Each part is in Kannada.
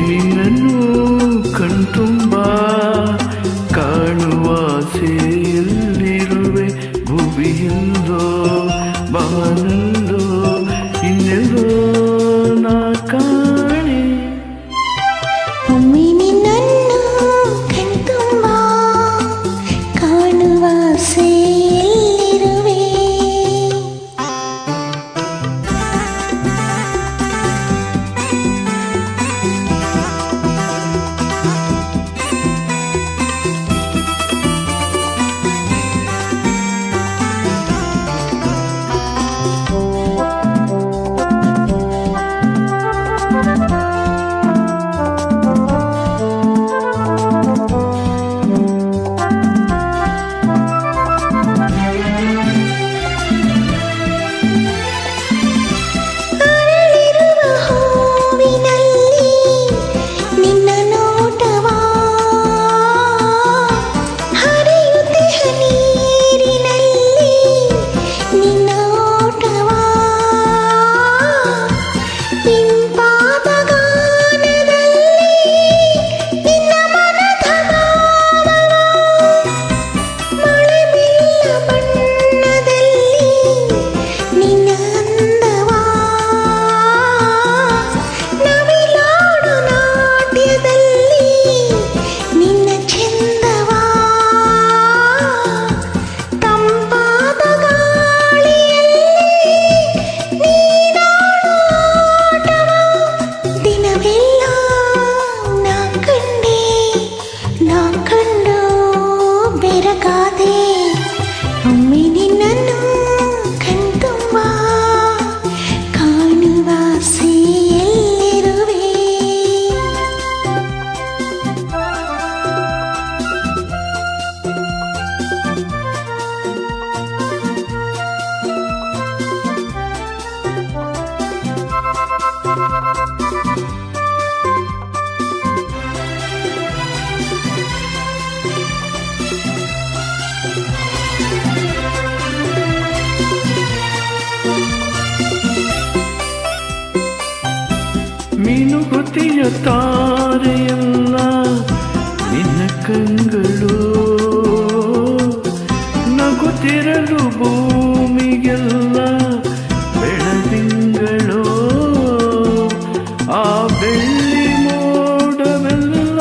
ನಿನ್ನನ್ನು ಕಣ್ತುಂಬ ಕಾಣುವ ಸೇಲ್ಲಿರುವೆ ಭುವಿಯಿಂದೋ ಭಾನಂದೋ ಇನ್ನೆಲ್ಲೋ ನಾ ಕಾಣೆ ತಾರೆಯಲ್ಲ ನಿನ್ನ ಕಂಗಳು ನಗುತ್ತಿರಲು ಭೂಮಿಗೆಲ್ಲ ಬೆಳದಿಂಗಳು ಆ ಬೆಳ್ಳಿ ಮೋಡವೆಲ್ಲ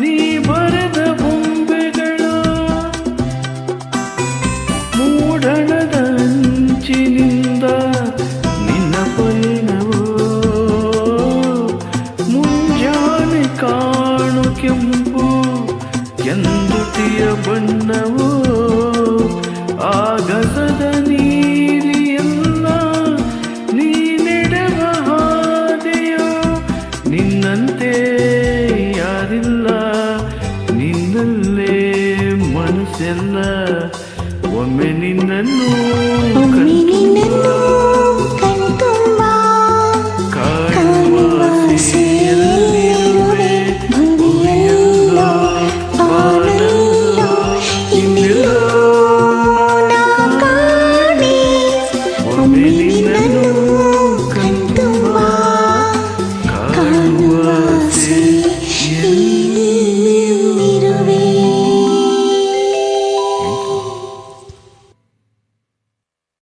ನೀ ಬರೆದ ಬೊಂಬೆಗಳು ಮೂಡಣದ ಕೆಂದುಟಿಯ ಬಣ್ಣವು ಆಗಸದ ನೀರಿಯಲ್ಲ ನೀ ನೆಡವ ಹಾದಿಯೋ ನಿನ್ನಂತೆ ಯಾರಿಲ್ಲ ನಿನ್ನಲ್ಲೇ ಮನಸ್ಸೆಲ್ಲ. ಒಮ್ಮೆ ನಿನ್ನನ್ನು